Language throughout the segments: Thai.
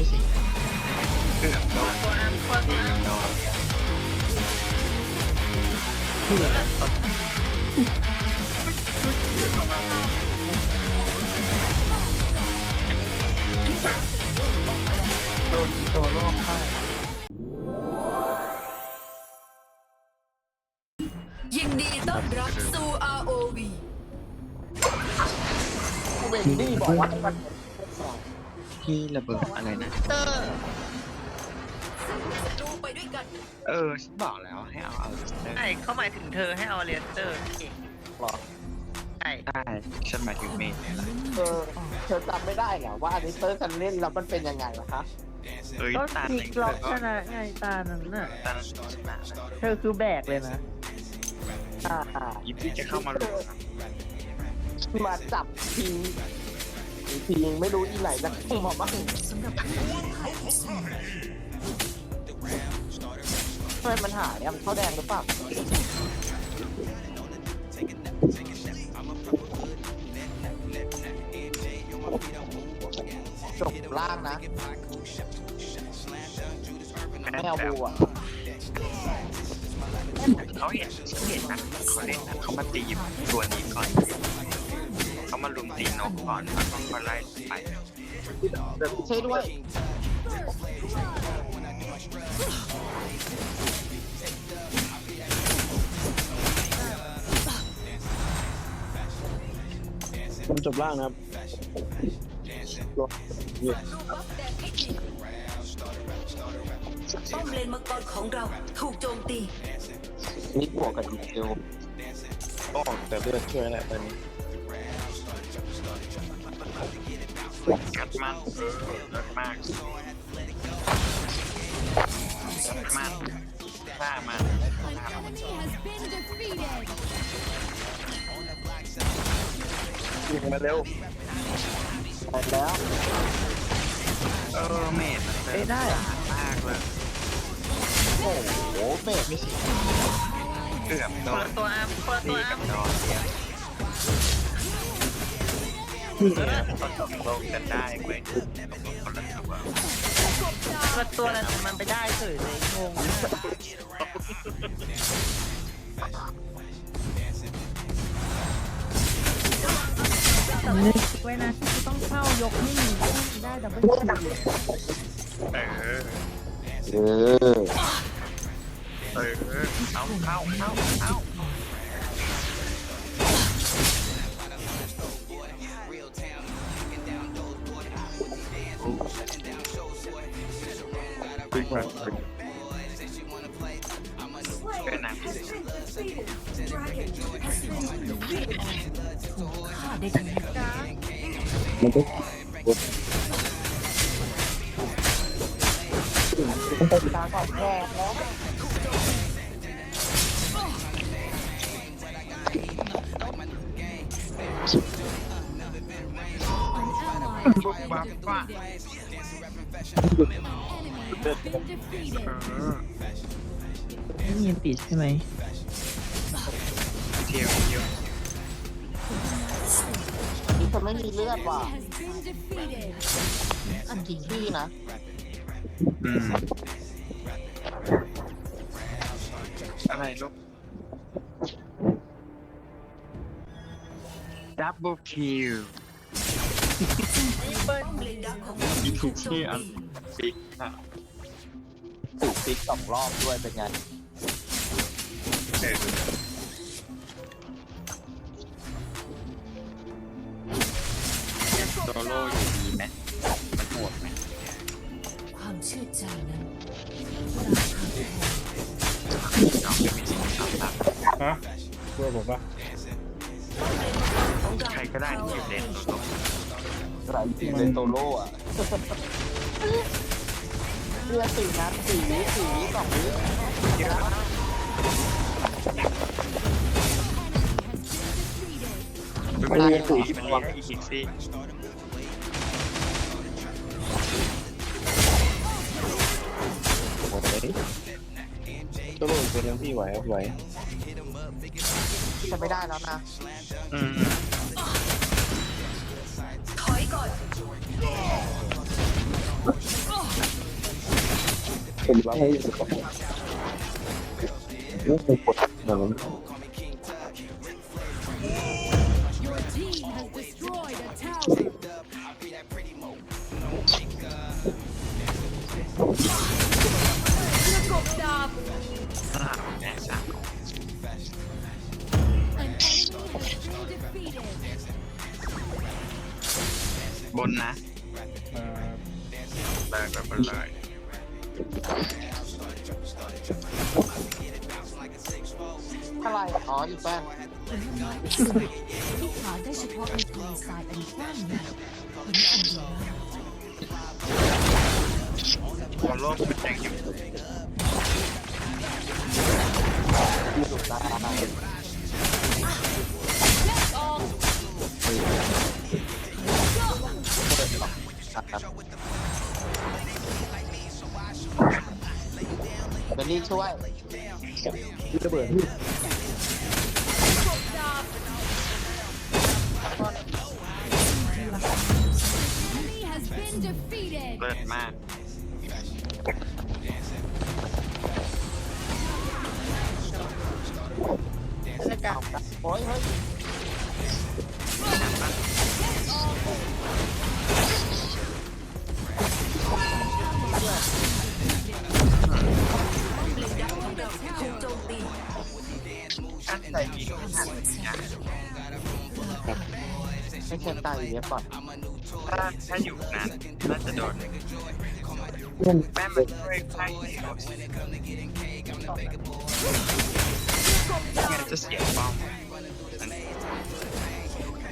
ไม่สิเกือบโดนตัวอันตัวตีอันโดนโดนตัวโลกฆ่ายินดีต้อนรับสู่ ROV เวนดี้บอกว่ามัน ที่ระเบิดอะไรนะ เตอร์ดูไปด้วยกันเออฉันบอกแล้วให้เอาเอาลิสเตอร์ใช่เขาหมายถึงเธอให้เอาเลสเตอร์เองหรอใช่ใช่ฉันหมายถึงเมย์เนี่ยแหละเธอเธอจำไม่ได้เหรอว่าอันนี้เตอร์กันเล่นแล้วมันเป็นยังไงล่ะคะเอ้ยก็ตาพลิเล็กกล็อกก็ชนะไงตานั้นน่ะตาชนะเธอคือแบกเลยนะอ่ายิบที่จะเข้ามาลุมมาจับทิ้ง ทิ้งไม่รู้อีไหนจะเข้ามาบ้างทำไมมันหายอะมันเข้าแดงหรือเปล่าจบล่างนะไม่เอาบูอะเขาเห็นเขาเห็นนะเขาเล่นนะเขามาตีตัวนี้ก่อน ลุมตีนกก่อนแล้วก็ค่อยไล่ไปใช่ด้วยผมจบล่างนะครับรูปบัฟแดงให้ทีป้อมเลนมังกรของเราถูกโจมตี นี่บวกกับดีเทลก็ออกแต่เลือดช่วยแหละตอนนี้ กัดมันเออเลิศมากกัดมันฆ่ามันฆ่ามันยิงมาเร็วไปแล้ว เออเมดมันเอ้ยได้อะมากเลย โอ้โหเบรกไม่สิเกือบโดคนนละตัวอันคนละตัตีวอักับ นโดนเนี่ยคนตกลงกันได้เว้ยคนละตัวคนละตัวนั้นแต่มันไปได้เฉยเลยงงมากนึกไว้นะที่ต้องเข้ายกไม่มีไม่ได้ดับเบิลคิวเออเออเออเอาเข้าเข้าเข้า ปิกมาเป็นหนังฆ่ได้ทันมันก็ตาก่อนแพ้แล้วบุกบัฟว่าเลือดเออ ไม่มีติดใช่ไหมเที่ยวเที่ยวนี่จะไม่มีเลือดว่ะอันจริงพี่นะอืมอะไรลูกดับเบิลคิว ป้อมเลนดักของเราอีกถูกโจมที่อันตีปิกอะถูกติ๊กสองรอบด้วยเป็นไงเออโซโล่อยู่ดีไหมมันโหดไหมความเชื่อใจนั้นน้องไม่มีสิ่งที่ทำตามฮะช่วยผมปะของเราใครก็ได้ที่อยู่เลนโซโล่ ไรจริงเลยโตโร่อะเลือดสี่นัดสี่วิสี่วิสองวิเยอะมากมันมีสีมันมีให้อีกสิโอเคตัวโลกเป็นยังพี่ไหวไหวจะไม่ได้แล้วนะ อืม ผมรับให้สุดก่อนนี่คือกดแบบนั้น Your team has destroyed a tower. ประกบดาบสลับแน่จ้ะ An enemy has been defeated. บนนะ เลยไปบนเลย ไรอ๋ออยู่แป้งที่ขาได้เฉพาะในทะเลทรายอันกว้างใหญ่เป็นอันเดียวบอลโลกเป็นแดงอยู่ที่สุดได้เบลลี่ช่วยระเบิด เลิศมากแล้วกันโอ้ยเฮ้ย ถ้าถ้าอยู่นานน่าจะโดนเพื่อนแม่มันช่วยไพ่เดียวเนี่ยจะเสียป้อมอันนี้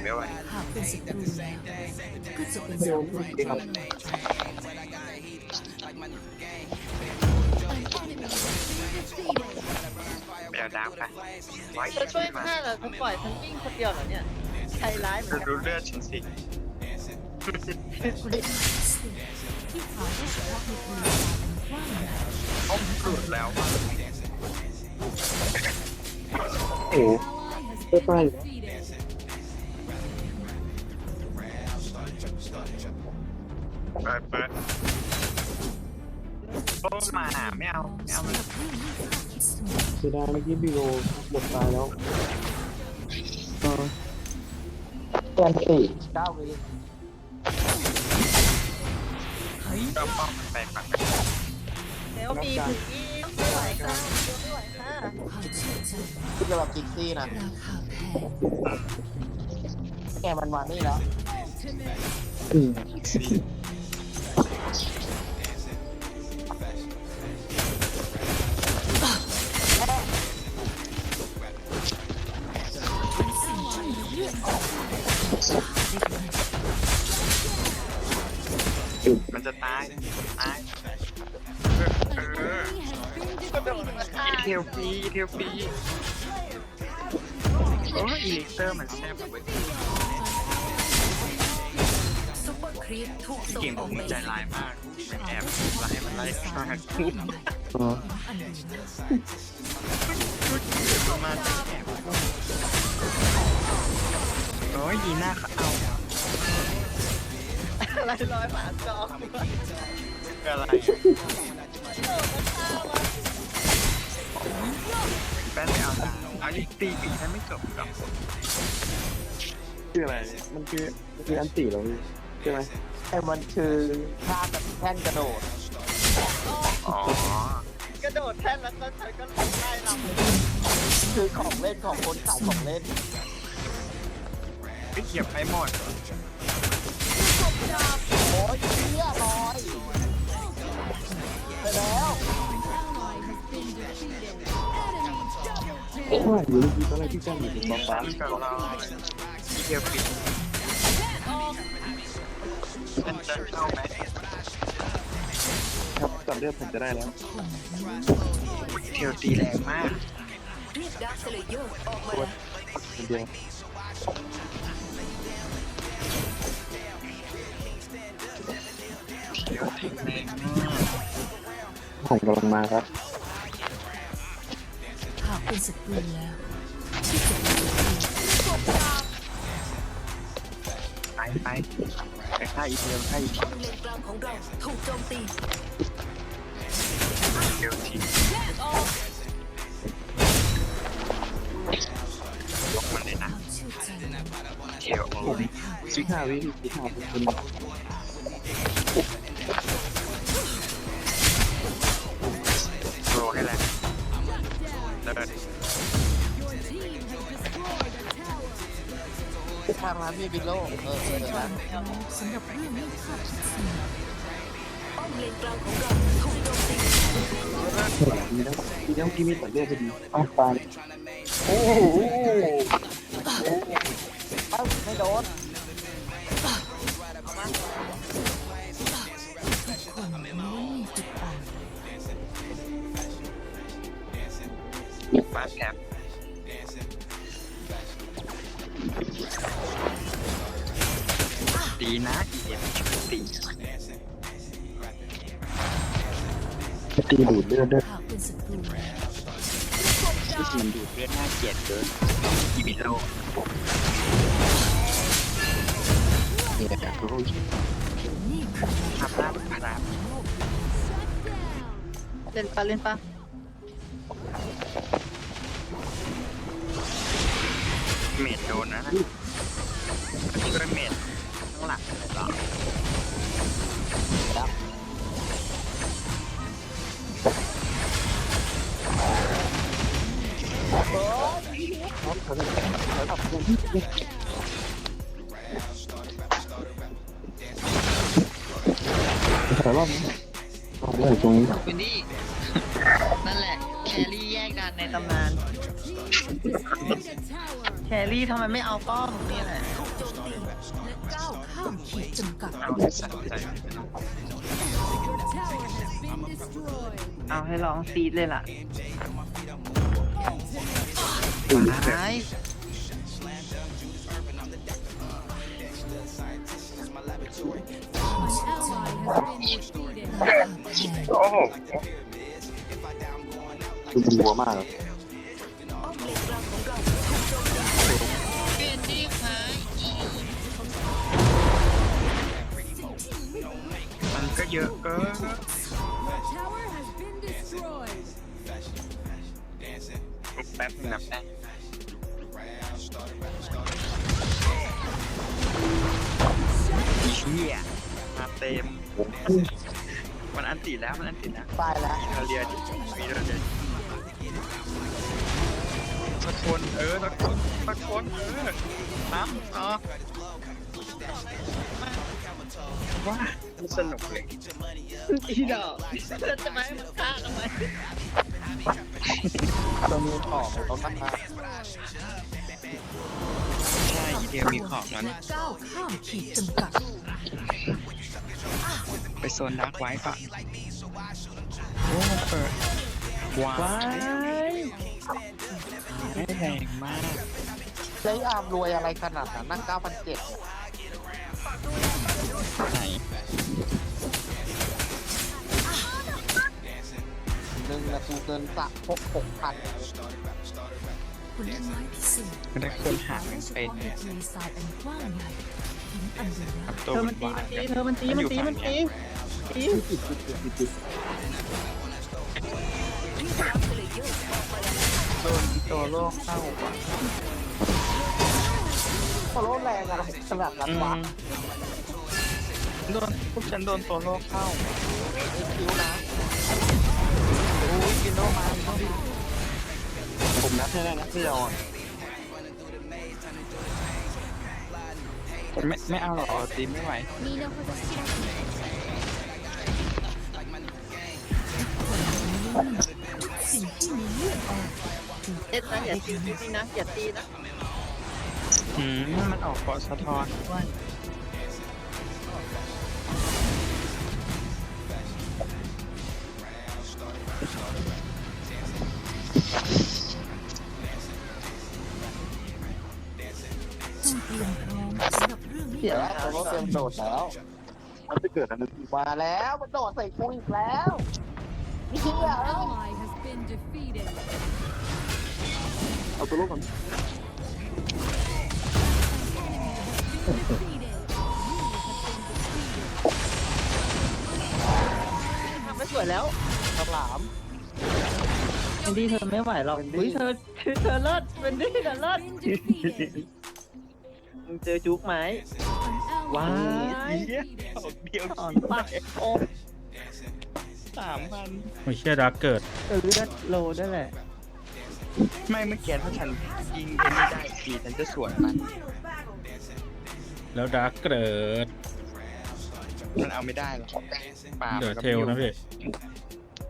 ไม่ไหวหากเป็นศัตรูแล้วก็จะเป็นเดี๋ยวดีครับไปเอาดาวไปไว้จะช่วยแม่เหรอฉันปล่อยฉันวิ่งคนเดียวเหรอเนี่ยใจร้ายเหมือนกัน ดูเลือดฉันสิ ที่ขาได้เฉพาะในทะเลทรายอันกว้างใหญ่ต้มสุดแล้วว่าโอ้โห Ally has เพื่อ been ป้าย defeated. เปิดเปิดโอ้มาไม่เอาไม่เอาสำหรับเรื่องนี้ข้าคิดสูงเสียดายเมื่อกี้บิโลหมดตายแล้วเออแกนสี่เก้าวิ ก็ป้อมมันไปฝั่งแล้วมีถึงอีกไม่ไหวค่ะไม่ไหวค่ะความเชื่อใจที่จะแบบจิกซี่นะราคาแพงแกมันวางนี่แล้ว ลฟรีเทลฟรีโอ้อีลิกเตอร์มันแซ่บเว้ยเก่งผมมึงใจร้ายมากมันแอบไล่มันไล่ฆ่ากูเออประมาณจะแอบโอ้ยยีหน้าเขาเอาอะไรร้อยบาทจองอะไร แป้นไม่เอาตาเอาอีกตีปีถ้าไม่จบหรอกคืออะไรเนี่ยมันคือมันคืออันตีเหรอพี่ใช่ไหมแต่มันคือท่าแบบแท่นกระโดด อ๋อกระโดดแท่นแล้วก็ฉันก็ไล่ลำคือของเล่นของคนขายของเล่นไม่เก็บให้หมดโอ้ยเหี้ยลอยไปแล้ว Ally has been defeated. Enemy double โอ้ยอยู่ที่ตอนแรกที่แจ้งอยู่ถึงบอมบ้าตั้งกับเราอีเทลฟรีมันจะเข้าไหมครับตัดเลือดผมจะได้แล้วเทลตีแรงมากคนเดียวเทลตีแรงมากผมกำลังมาครับ เป็นศัตรูแล้วที่จะเป็นศัตรูไปไปไปฆ่าอีเทลฆ่าอีเทลเลนกลางของเราถูกโจมตีเดี๋ยวทียกมันเลยนะ Our children เทลโอ้ยสิบห้าวิสิบห้าวิเป็ ทางร้านมีบิโลเออเออนะสำหรับเรื่องนี้ข้าผิดสิดีแล้วดีแล้วที่มีแต่เลือดพอดีอ้าวตายโอ้โห ดูดเลือดด้วยหากเป็นศัตรูมันดูดเลือดน่าเกลียดเกินอีบิโลเนี่ยรู้นี่คือทำหน้าพนันเล่นปะเล่นปะเมดโดนนะนะช่วยเมดข้างหลังเลยต่อ แต่รอบนี้รอบนี้ตรงนี้วินดี้นั่นแหละ แครี่แยกกันในตำนาน แครี่ทำไมไม่เอาป้อมนี่แหละก้าวข้ามขีดจำกัด เอาใส่ใจเอาให้ร้องซีดเลยล่ะ ตายโอ้โหดูดีกว่ามากเกนดี้หายอีมันก็เยอะเกินแป๊บนึงนะแป๊บอี เหี้ยมาเต็ม มันอันติแล้ว มันอันติแล้วตายแล้วเราเรียนมีเราเรียนตะโกนเออตะโกนตะโกนเออน้ำต่อว้ามันสนุกเลยอีดอกแล้วจะมาให้มันฆ่าทำไมเรามีของเขาตั้งมา ใช่อีเดียมีของนั้นและก้าวข้ามขีดจำกัด ไปโซนดักไว้ก่อนโอ้เปิดว้ายไม่แรงมากเจ๊อามรวยอะไรขนาดนั้นนั่งเก้าพันเจ็ดไหนหนึ่งนาทีเกินสะพกหกพัน ผลไม้พิเศษไม่ได้คนหาได้มันเฉเป็นพาะในทะเลทรายอันกว้างใหญ่หินอันเดียวครับเธตัวอมัมันนตีวามันยตีเธอมันตีมันตีมันตีตีติดติดติดติดติดโดนตัวโลกเข้าว่ะโคโรแรงอะไรขนาดนั้นอืวะมโดนพวกฉันโดนตัวโลกเข้าไอ้คิวนะโอ้ยกินโลมาต้องดี ผมนับให้ได้นะที่เราไม่ไม่เอาหรอกตีไม่ไหวสิ่งที่มีเลือดออกเอ็ดนะอย่าตีนี่นะอย่าตีนะอืมมันออกเกาะสะท้อน เรื่องนี้เสียเดี๋ยวโคโรเตรียมโดดแล้ว มันจะเกิดอะไรขึ้นมาแล้วมันโดดใส่กูอีกแล้วนี่เหี้ยเอาตัวลูกก่อนทำไม่สวยแล้วฉลามนดี้เธอไม่ไหวหรอกอุ้ยเธอเธอเลิศเป็นดี้เธอเลิศ Been defeated. มึงเจอจุกไหม An ว้า ally ยเดียวเดียวถอนปากโอ้สามพันโอ้ยเชี่ยดักเกิดเออเลือดโลได้วยแหละ ไม่เมื่อกี้ถ้าฉันยิงเป็นไม่ได้ทีฉันจะสวนมัน แล้วดักเกิด มันเอาไม่ได้หรอกปาเหลือมันก็เทลนะพี่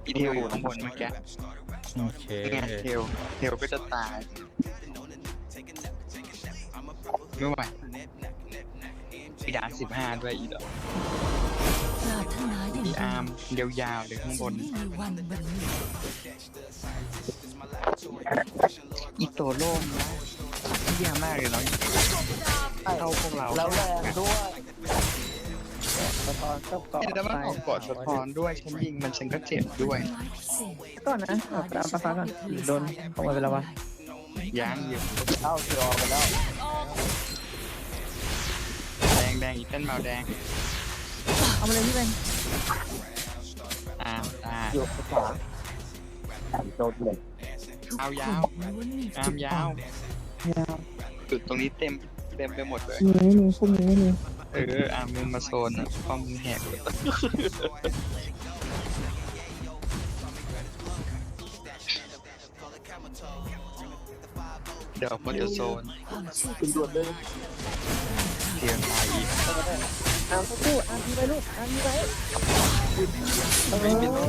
อีเทลอยู่ข้างบนเมื่อกี้โอเคนี่ไงเทลเทลก็จะตาย ไม่ไหวอีดาสิบห้าด้วยอีดอกปรารถนาอย่างอียิ่งอาร์มยาวๆเลยข้างบนจะไม่มีวันบรรลุอีโตโล่มนะเยี่ยมมากเลยเนาะเข้าพวกเราแล้วแรงด้วยสะท้อนกับเกาะแต่ว่าออกกอดสะท้อนด้วยฉันยิงมันฉันก็เจ็บด้วยก่อนนะเอาตามปลาฟ้าก่อนโดนขโมยไปแล้ววะยางอยู่เข้าเทียไปแล้วแด งแดงอีเต้นเมาแดงเอามาเลยพี่เป็นอ้าวตายอยู่ขวาโดนเหล็กทุกเอาคนยาวล้วนมีอาจุร์มดยาอ่อวนจุดตรงนี้เต็มเต็มไปหมดเลยมีไม่มีพรุ่งนี้ไม่มีเอออาร์มมึงมาโซนอะป้อมมึงแหกเลยเดี๋ยวมันจะโซนความเชื่อคุณด่วนเลย เทียงตายอีกอาร์มสู้อาทีไปลูกอาร์มทีไปไม่เป็นไร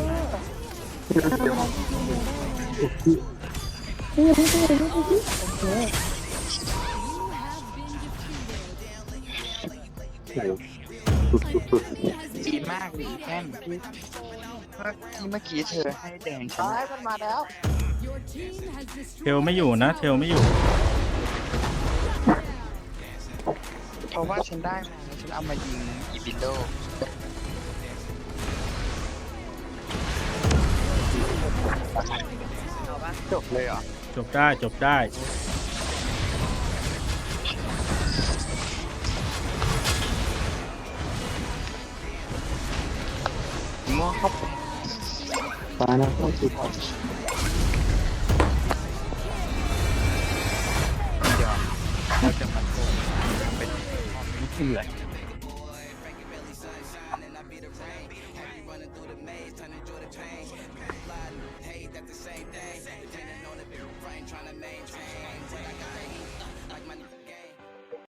สู้สู้สู้สู้สู้โอเคดีมากเลยแค่นที่ที่เมื่อกี้เธอให้แดงฉัน ตายมันมาแล้ว เทลไม่อยู่นะ เทลไม่อยู่ ราะว่าฉันได้มาแล้วฉันเอามายิงอีบินโดจบเลยเหรอจบได้จบได้ มั่วเข้าไป ฟ้านะเข้าสุด ไม่เถื่อ